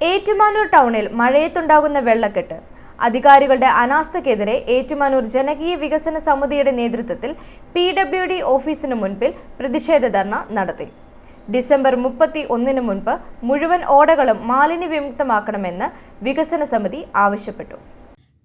ഏറ്റുമാനൂർ ടൗണിൽ മഴയത്തുണ്ടാകുന്ന വെള്ളക്കെട്ട്. അധികാരികളുടെ അനാസ്ഥക്കെതിരെ ഏറ്റുമാനൂർ ജനകീയ വികസന സമിതിയുടെ നേതൃത്വത്തിൽ പി ഡബ്ല്യു ഡി ഓഫീസിന് മുൻപിൽ പ്രതിഷേധ ധർണ നടത്തി. ഡിസംബർ മുപ്പത്തി ഒന്നിന് മുൻപ് മുഴുവൻ ഓടകളും മാലിന്യ വിമുക്തമാക്കണമെന്ന് വികസന സമിതി ആവശ്യപ്പെട്ടു.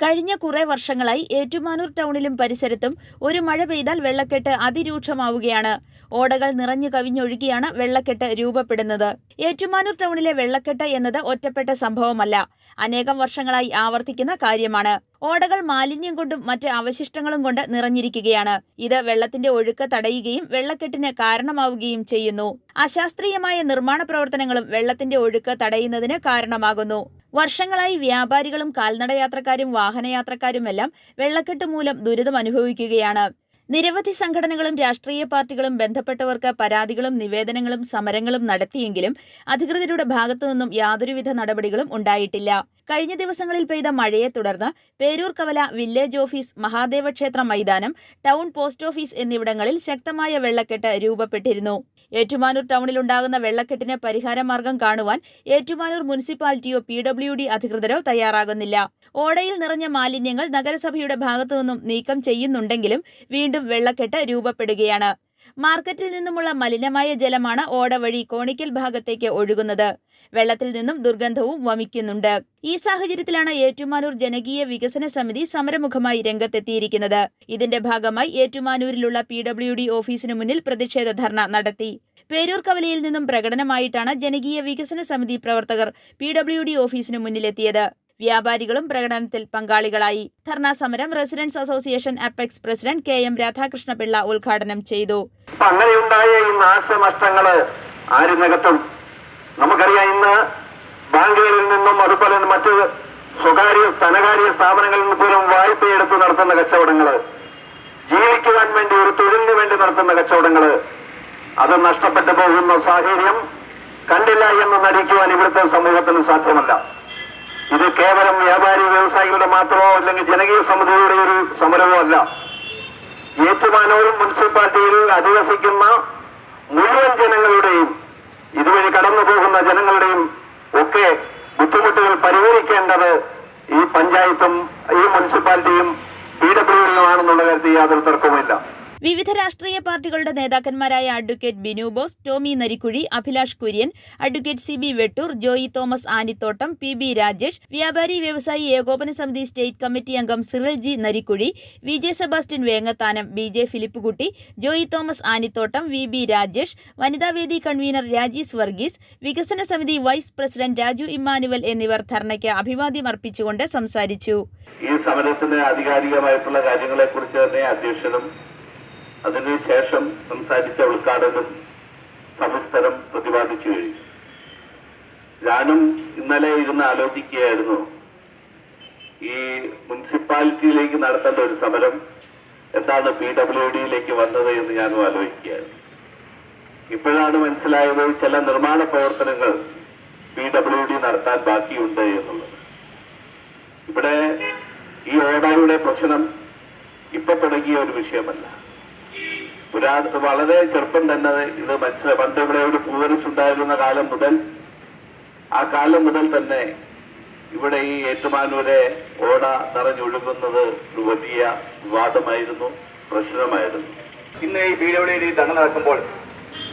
കഴിഞ്ഞ കുറേ വർഷങ്ങളായി ഏറ്റുമാനൂർ ടൗണിലും പരിസരത്തും ഒരു മഴ പെയ്താൽ വെള്ളക്കെട്ട് അതിരൂക്ഷമാവുകയാണ്. ഓടകൾ നിറഞ്ഞു കവിഞ്ഞൊഴുകിയാണ് വെള്ളക്കെട്ട് രൂപപ്പെടുന്നത്. ഏറ്റുമാനൂർ ടൗണിലെ വെള്ളക്കെട്ട് എന്നത് ഒറ്റപ്പെട്ട സംഭവമല്ല. അനേകം വർഷങ്ങളായി ആവർത്തിക്കുന്ന കാര്യമാണ്. ഓടകൾ മാലിന്യം കൊണ്ടും മറ്റ് അവശിഷ്ടങ്ങളും കൊണ്ട് നിറഞ്ഞിരിക്കുകയാണ്. ഇത് വെള്ളത്തിന്റെ ഒഴുക്ക് തടയുകയും വെള്ളക്കെട്ടിന് കാരണമാവുകയും ചെയ്യുന്നു. അശാസ്ത്രീയമായ നിർമ്മാണ പ്രവർത്തനങ്ങളും വെള്ളത്തിന്റെ ഒഴുക്ക് തടയുന്നതിന് കാരണമാകുന്നു. വർഷങ്ങളായി വ്യാപാരികളും കാൽനടയാത്രക്കാരും വാഹനയാത്രക്കാരുമെല്ലാം വെള്ളക്കെട്ട് മൂലം ദുരിതം അനുഭവിക്കുകയാണ് നിരവധി സംഘടനകളും രാഷ്ട്രീയ പാർട്ടികളും ബന്ധപ്പെട്ടവർക്ക് പരാതികളും നിവേദനങ്ങളും സമരങ്ങളും നടത്തിയെങ്കിലും അധികൃതരുടെ ഭാഗത്തുനിന്നും യാതൊരുവിധ നടപടികളും ഉണ്ടായിട്ടില്ല. കഴിഞ്ഞ ദിവസങ്ങളിൽ പെയ്ത മഴയെ തുടർന്ന് പേരൂർ കവല വില്ലേജ് ഓഫീസ് മഹാദേവ ക്ഷേത്ര മൈതാനം ടൗൺ പോസ്റ്റ് ഓഫീസ് എന്നിവിടങ്ങളിൽ ശക്തമായ വെള്ളക്കെട്ട് രൂപപ്പെട്ടിരുന്നു. ഏറ്റുമാനൂർ ടൗണിലുണ്ടാകുന്ന വെള്ളക്കെട്ടിന് പരിഹാരമാർഗം കാണുവാൻ ഏറ്റുമാനൂർ മുനിസിപ്പാലിറ്റിയോ പി ഡബ്ല്യു ഡി അധികൃതരോ തയ്യാറാകുന്നില്ല. ഓടയിൽ നിറഞ്ഞ മാലിന്യങ്ങൾ നഗരസഭയുടെ ഭാഗത്തുനിന്നും നീക്കം ചെയ്യുന്നുണ്ടെങ്കിലും വീണ്ടും വെള്ളക്കെട്ട് രൂപപ്പെടുകയാണ്. മാർക്കറ്റിൽ നിന്നുമുള്ള മലിനമായ ജലമാണ് ഓട വഴി കോണിക്കൽ ഭാഗത്തേക്ക് ഒഴുകുന്നത്. വെള്ളത്തിൽ നിന്നും ദുർഗന്ധവും വമിക്കുന്നുണ്ട്. ഈ സാഹചര്യത്തിലാണ് ഏറ്റുമാനൂർ ജനകീയ വികസന സമിതി സമരമുഖമായി രംഗത്തെത്തിയിരിക്കുന്നത്. ഇതിന്റെ ഭാഗമായി ഏറ്റുമാനൂരിലുള്ള പി ഡബ്ല്യു ഡി ഓഫീസിനു മുന്നിൽ പ്രതിഷേധ ധർണ നടത്തി. പേരൂർ കവലയിൽ നിന്നും പ്രകടനമായിട്ടാണ് ജനകീയ വികസന സമിതി പ്രവർത്തകർ പി ഡബ്ല്യു ഡി ഓഫീസിനു മുന്നിലെത്തിയത്. വ്യാപാരികളും പ്രകടനത്തിൽ പങ്കാളികളായി. ധർണാ സമരം residents association apex president K M Radhakrishnapillai ഉദ്ഘാടനം ചെയ്തു. അങ്ങനെയുണ്ടായ ഈ നാശനഷ്ടങ്ങൾ ആര് നമുക്കറിയാം ഇന്ന് ബാങ്കുകളിൽ നിന്നും അതുപോലെ മറ്റ് സ്വകാര്യ ധനകാര്യ സ്ഥാപനങ്ങളിൽ നിന്ന് പോലും വായ്പയെടുത്ത് നടത്തുന്ന കച്ചവടങ്ങൾ. ജീവിക്കുവാൻ വേണ്ടി ഒരു തൊഴിലിന് വേണ്ടി നടത്തുന്ന കച്ചവടങ്ങൾ. അത് നഷ്ടപ്പെട്ടു പോകുന്ന സാഹചര്യം കണ്ടില്ല എന്ന് നടിക്കുവാൻ ഇവിടുത്തെ സമൂഹത്തിന് സാധ്യമല്ല. ഇത് കേവലം വ്യാപാരി വ്യവസായികളുടെ മാത്രമോ അല്ലെങ്കിൽ ജനകീയ സമിതിയുടെ ഒരു സമരമോ അല്ല. ഏറ്റുമാനൂർ മുനിസിപ്പാലിറ്റിയിൽ അധിവസിക്കുന്ന മുഴുവൻ ജനങ്ങളുടെയും ഇതുവഴി കടന്നു പോകുന്ന ജനങ്ങളുടെയും ഒക്കെ ബുദ്ധിമുട്ടുകൾ പരിഹരിക്കേണ്ടത് ഈ പഞ്ചായത്തും ഈ മുനിസിപ്പാലിറ്റിയും പി ഡബ്ല്യു ഡിയുമാണെന്നുള്ള കാര്യത്തിൽ യാതൊരു തർക്കവുമില്ല. വിവിധ രാഷ്ട്രീയ പാർട്ടികളുടെ നേതാക്കന്മാരായ advocate Binu Bose Tomy Narikuzhi Abhilash Kurian advocate C B Vettoor Joy Thomas Anithottam P B Rajesh വ്യാപാരി വ്യവസായി ഏകോപന സമിതി സ്റ്റേറ്റ് കമ്മിറ്റി അംഗം Cyril G Narikuzhi V J Sebastian Vengathanam B J Philippukutty Joy Thomas Anithottam V B Rajesh വനിതാവേദി convener Rajees Varghese വികസന സമിതി vice president Raju Emmanuel എന്നിവർ ധർണയ്ക്ക് അഭിവാദ്യം അർപ്പിച്ചുകൊണ്ട് സംസാരിച്ചു. ഈ സമരത്തിന് ആധികാരികമായിട്ടുള്ള കാര്യങ്ങളെ കുറിച്ച് തന്നെ അധ്യക്ഷനും അതിനുശേഷം സംസാരിച്ച ഉദ്ഘാടനം സമസ്തരം പ്രതിപാദിച്ചു കഴിഞ്ഞു. ഞാനും ഇന്നലെ ഇരുന്ന് ആലോചിക്കുകയായിരുന്നു. ഈ മുനിസിപ്പാലിറ്റിയിലേക്ക് നടത്തേണ്ട ഒരു സമരം എന്താണ് പി ഡബ്ല്യു ഡിയിലേക്ക് വന്നത് എന്ന് ഞാനും ആലോചിക്കുകയായിരുന്നു. ഇപ്പോഴാണ് മനസ്സിലായത് ചില നിർമ്മാണ പ്രവർത്തനങ്ങൾ പി ഡബ്ല്യു ഡി നടത്താൻ ബാക്കിയുണ്ട് എന്നുള്ളത്. ഇവിടെ ഈ ഓടായുടെ പ്രശ്നം ഇപ്പൊ തുടങ്ങിയ ഒരു വിഷയമല്ല. പുരാ വളരെ ചെറുപ്പം തന്നെ ഇത് മത്സ്യ പണ്ട് ഇവിടെ ഒരു പൂവരസ് ഉണ്ടായിരുന്ന കാലം മുതൽ ആ കാലം മുതൽ തന്നെ ഇവിടെ ഈ ഏറ്റുമാനൂരെ ഓട നിറഞ്ഞൊഴുകുന്നത് ഒരു വലിയ വിവാദമായിരുന്നു പ്രശ്നമായിരുന്നു. ഇന്ന് ഈ പി ഈ തങ്ങ നടക്കുമ്പോൾ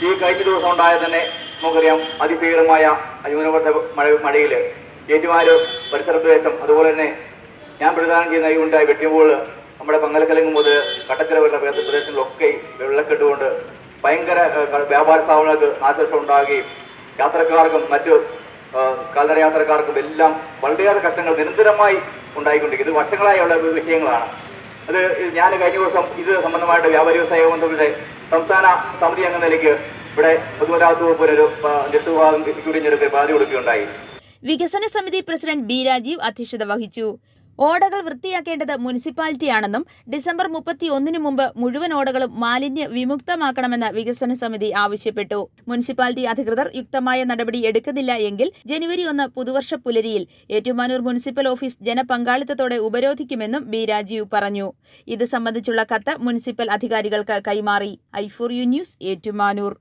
ഈ കഴിഞ്ഞ ദിവസം ഉണ്ടായ തന്നെ നമുക്കറിയാം അതിഭീകരമായ ന്യൂനമർദ്ദ മഴ മഴയിൽ ഏറ്റുമാനൂർ പരിസര പ്രദേശം അതുപോലെ തന്നെ ഞാൻ പ്രതിദാനം ചെയ്യുന്ന ഈ ഉണ്ടായി വെട്ടിയപ്പോൾ നമ്മുടെ പങ്കലക്കലങ്ങ് മുതൽ കട്ടക്കര വരുന്ന പ്രദേശ പ്രദേശങ്ങളിലൊക്കെ വെള്ളക്കെട്ടുകൊണ്ട് ഭയങ്കര വ്യാപാര സ്ഥാപനങ്ങൾക്ക് നാശനഷ്ടം ഉണ്ടാകുകയും യാത്രക്കാർക്കും മറ്റു കാൽനട യാത്രക്കാർക്കും എല്ലാം വളരെയേറെ കഷ്ടങ്ങൾ നിരന്തരമായി ഉണ്ടായിക്കൊണ്ടിരിക്കും. ഇത് വർഷങ്ങളായുള്ള വിഷയങ്ങളാണ്. അത് ഞാൻ കഴിഞ്ഞ ദിവസം ഇത് സംബന്ധമായിട്ട് വ്യാപാരി വ്യവസായ ബന്ധങ്ങളുടെ സംസ്ഥാന സമിതി എന്ന നിലയ്ക്ക് ഇവിടെ പൊതുമരാമത്ത് വകുപ്പിനൊരു ഒരു ജഡ്വിഭാഗം എക്സിക്യൂട്ടീവ് പരാതി കൊടുക്കുകയുണ്ടായി. വികസന സമിതി പ്രസിഡന്റ് ബി രാജീവ് അധ്യക്ഷത വഹിച്ചു. ഓടകൾ വൃത്തിയാക്കേണ്ടത് മുനിസിപ്പാലിറ്റിയാണെന്നും ഡിസംബർ മുപ്പത്തി ഒന്നിന് മുമ്പ് മുഴുവൻ ഓടകളും മാലിന്യ വിമുക്തമാക്കണമെന്ന് വികസന സമിതി ആവശ്യപ്പെട്ടു. മുനിസിപ്പാലിറ്റി അധികൃതർ യുക്തമായ നടപടി എടുക്കുന്നില്ല എങ്കിൽ ജനുവരി ഒന്ന് പുതുവർഷ പുലരിയിൽ ഏറ്റുമാനൂർ മുനിസിപ്പൽ ഓഫീസ് ജനപങ്കാളിത്തത്തോടെ ഉപരോധിക്കുമെന്നും ബി രാജീവ് പറഞ്ഞു. ഇത് സംബന്ധിച്ചുള്ള കത്ത് മുനിസിപ്പൽ അധികാരികൾക്ക് കൈമാറി. I four U news Ettumanoor.